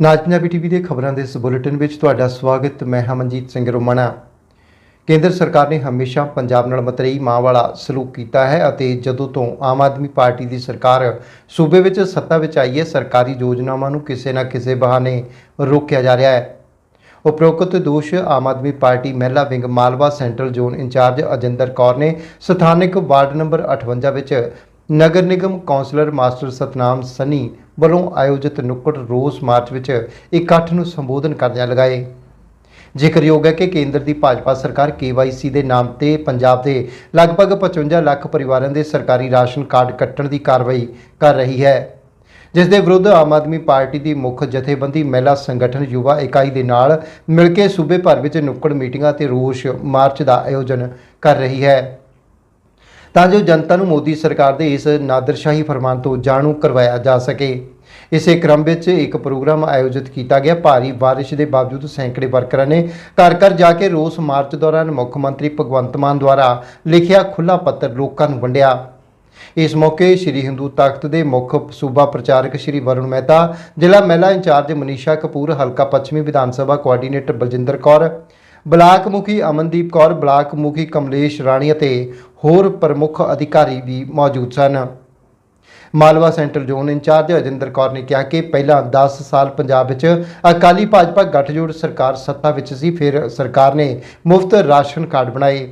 ਨਾਜ Punjabi TV ਦੇ ਖਬਰਾਂ ਦੇ ਇਸ ਬੁਲੇਟਿਨ ਵਿੱਚ ਤੁਹਾਡਾ ਸਵਾਗਤ, ਮੈਂ ਹਮਨਜੀਤ ਸਿੰਘ ਰੋਮਣਾ। ਕੇਂਦਰ ਸਰਕਾਰ ਨੇ ਹਮੇਸ਼ਾ ਪੰਜਾਬ ਨਾਲ ਮਤਰੇਈ ਮਾਂ ਵਾਲਾ ਸਲੂਕ ਕੀਤਾ ਹੈ ਅਤੇ ਜਦੋਂ ਤੋਂ ਆਮ ਆਦਮੀ ਪਾਰਟੀ ਦੀ ਸਰਕਾਰ ਸੂਬੇ ਵਿੱਚ ਸੱਤਾ ਵਿੱਚ ਆਈ ਹੈ, ਸਰਕਾਰੀ ਯੋਜਨਾਵਾਂ ਨੂੰ ਕਿਸੇ ਨਾ ਕਿਸੇ ਬਹਾਨੇ ਰੋਕਿਆ ਜਾ ਰਿਹਾ ਹੈ। ਉਪਰੋਕਤ ਦੋਸ਼ ਆਮ ਆਦਮੀ ਪਾਰਟੀ ਮਹਿਲਾ wing Malwa central zone incharge Ajinder Kaur ਨੇ ਸਥਾਨਕ ਵਾਰਡ ਨੰਬਰ 58 ਵਿੱਚ ਨਗਰ ਨਿਗਮ ਕੌਂਸਲਰ ਮਾਸਟਰ ਸਤਨਾਮ ਸਨੀ ਵੱਲੋਂ ਆਯੋਜਿਤ ਨੁੱਕੜ ਰੋਸ ਮਾਰਚ ਵਿੱਚ ਇਕੱਠ ਨੂੰ ਸੰਬੋਧਨ ਕਰਦਿਆਂ ਲਗਾਏ। ਜ਼ਿਕਰਯੋਗ ਹੈ ਕਿ ਕੇਂਦਰ ਦੀ ਭਾਜਪਾ ਸਰਕਾਰ KYC ਦੇ ਨਾਮ ਤੇ ਪੰਜਾਬ ਦੇ ਲਗਭਗ 55 ਲੱਖ ਪਰਿਵਾਰਾਂ ਦੇ ਸਰਕਾਰੀ ਰਾਸ਼ਨ ਕਾਰਡ ਕੱਟਣ ਦੀ ਕਾਰਵਾਈ ਕਰ ਰਹੀ ਹੈ, ਜਿਸ ਦੇ ਵਿਰੁੱਧ ਆਮ ਆਦਮੀ ਪਾਰਟੀ ਦੀ ਮੁੱਖ ਜਥੇਬੰਦੀ ਮਹਿਲਾ ਸੰਗਠਨ ਯੁਵਾ ਇਕਾਈ ਦੇ ਨਾਲ ਮਿਲ ਕੇ ਸੂਬੇ ਭਰ ਵਿੱਚ ਨੁੱਕੜ ਮੀਟਿੰਗਾਂ ਤੇ ਰੋਸ ਮਾਰਚ ਦਾ ਆਯੋਜਨ ਕਰ ਰਹੀ ਹੈ। ਤਾਂ ਜੋ ਜਨਤਾ ਨੂੰ ਮੋਦੀ ਸਰਕਾਰ ਦੇ ਇਸ ਨਾਦਰਸ਼ਾਹੀ ਫਰਮਾਨ ਤੋਂ ਜਾਣੂ ਕਰਵਾਇਆ ਜਾ ਸਕੇ। ਇਸੇ ਕ੍ਰਮ ਵਿੱਚ ਇੱਕ ਪ੍ਰੋਗਰਾਮ ਆਯੋਜਿਤ ਕੀਤਾ ਗਿਆ। ਭਾਰੀ ਬਾਰਿਸ਼ ਦੇ ਬਾਵਜੂਦ ਸੈਂਕੜੇ ਵਰਕਰਾਂ ਨੇ ਘਰ ਘਰ ਜਾ ਕੇ ਰੋਸ ਮਾਰਚ ਦੌਰਾਨ ਮੁੱਖ ਮੰਤਰੀ ਭਗਵੰਤ ਮਾਨ ਦੁਆਰਾ ਲਿਖਿਆ ਖੁੱਲਾ ਪੱਤਰ ਲੋਕਾਂ ਨੂੰ ਵੰਡਿਆ। ਇਸ ਮੌਕੇ ਸ੍ਰੀ ਹਿੰਦੂ ਤਖਤ ਦੇ ਮੁੱਖ ਸੂਬਾ ਪ੍ਰਚਾਰਕ ਸ੍ਰੀ ਵਰੁਣ ਮਹਿਤਾ, ਜ਼ਿਲ੍ਹਾ ਮਹਿਲਾ ਇੰਚਾਰਜ ਮਨੀਸ਼ਾ ਕਪੂਰ, ਹਲਕਾ ਪੱਛਮੀ ਵਿਧਾਨ ਸਭਾ ਕੋਆਰਡੀਨੇਟਰ ਬਲਜਿੰਦਰ ਕੌਰ ਬਲਾਕ ਮੁਖੀ ਅਮਨਦੀਪ ਕੌਰ ਬਲਾਕ ਮੁਖੀ ਕਮਲੇਸ਼ ਰਾਣੀ ਅਤੇ ਹੋਰ ਪ੍ਰਮੁੱਖ ਅਧਿਕਾਰੀ ਵੀ ਮੌਜੂਦ ਸਨ। Malwa central zone incharge Ajinder Kaur ਨੇ ਕਿਹਾ ਕਿ ਪਹਿਲਾਂ 10 ਸਾਲ ਪੰਜਾਬ ਵਿੱਚ ਅਕਾਲੀ ਭਾਜਪਾ ਗੱਠਜੋੜ ਸਰਕਾਰ ਸੱਤਾ ਵਿੱਚ ਸੀ, ਫਿਰ ਸਰਕਾਰ ਨੇ ਮੁਫਤ ਰਾਸ਼ਨ ਕਾਰਡ ਬਣਾਏ,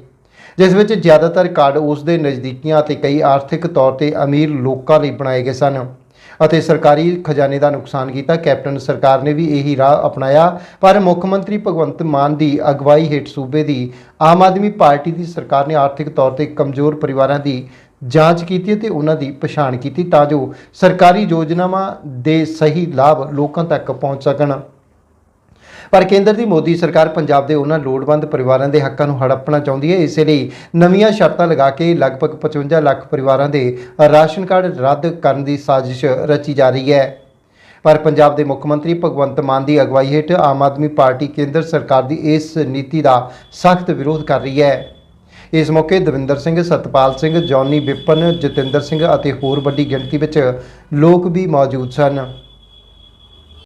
ਜਿਸ ਵਿੱਚ ਜ਼ਿਆਦਾਤਰ ਕਾਰਡ ਉਸ ਦੇ ਨਜ਼ਦੀਕੀਆਂ ਅਤੇ ਕਈ ਆਰਥਿਕ ਤੌਰ ਤੇ ਅਮੀਰ ਲੋਕਾਂ ਲਈ ਬਣਾਏ ਗਏ ਸਨ। ਅਤੇ ਸਰਕਾਰੀ ਖਜ਼ਾਨੇ ਦਾ ਨੁਕਸਾਨ ਕੀਤਾ। ਕੈਪਟਨ ਸਰਕਾਰ ਨੇ ਵੀ ਇਹੀ ਰਾਹ ਅਪਣਾਇਆ। ਪਰ ਮੁੱਖ ਮੰਤਰੀ ਭਗਵੰਤ ਮਾਨ ਦੀ ਅਗਵਾਈ ਹੇਠ ਸੂਬੇ ਦੀ ਆਮ ਆਦਮੀ ਪਾਰਟੀ ਦੀ ਸਰਕਾਰ ਨੇ ਆਰਥਿਕ ਤੌਰ ਤੇ ਕਮਜ਼ੋਰ ਪਰਿਵਾਰਾਂ ਦੀ ਜਾਂਚ ਕੀਤੀ ਅਤੇ ਉਹਨਾਂ ਦੀ ਪਛਾਣ ਕੀਤੀ ਤਾਂ ਜੋ ਸਰਕਾਰੀ ਯੋਜਨਾਵਾਂ ਦੇ ਸਹੀ ਲਾਭ ਲੋਕਾਂ ਤੱਕ ਪਹੁੰਚ ਸਕਣ। ਪਰ ਕੇਂਦਰ ਦੀ ਮੋਦੀ ਸਰਕਾਰ ਪੰਜਾਬ ਦੇ ਉਹਨਾਂ ਲੋੜਵੰਦ ਪਰਿਵਾਰਾਂ ਦੇ ਹੱਕਾਂ ਨੂੰ ਹੜੱਪਣਾ ਚਾਹੁੰਦੀ ਹੈ। ਇਸੇ ਲਈ ਨਵੀਆਂ ਸ਼ਰਤਾਂ ਲਗਾ ਕੇ ਲਗਭਗ 55 ਲੱਖ ਪਰਿਵਾਰਾਂ ਦੇ ਰਾਸ਼ਨ ਕਾਰਡ ਰੱਦ ਕਰਨ ਦੀ ਸਾਜ਼ਿਸ਼ ਰਚੀ ਜਾ ਰਹੀ ਹੈ। ਪਰ ਪੰਜਾਬ ਦੇ ਮੁੱਖ ਮੰਤਰੀ ਭਗਵੰਤ ਮਾਨ ਦੀ ਅਗਵਾਈ ਹੇਠ ਆਮ ਆਦਮੀ ਪਾਰਟੀ ਕੇਂਦਰ ਸਰਕਾਰ ਦੀ ਇਸ ਨੀਤੀ ਦਾ ਸਖਤ ਵਿਰੋਧ ਕਰ ਰਹੀ ਹੈ। ਇਸ ਮੌਕੇ ਦਵਿੰਦਰ ਸਿੰਘ, ਸਤਪਾਲ ਸਿੰਘ, ਜੌਨੀ ਵਿਪਨ, ਜਤਿੰਦਰ ਸਿੰਘ ਅਤੇ ਹੋਰ ਵੱਡੀ ਗਿਣਤੀ ਵਿੱਚ ਲੋਕ ਵੀ ਮੌਜੂਦ ਸਨ।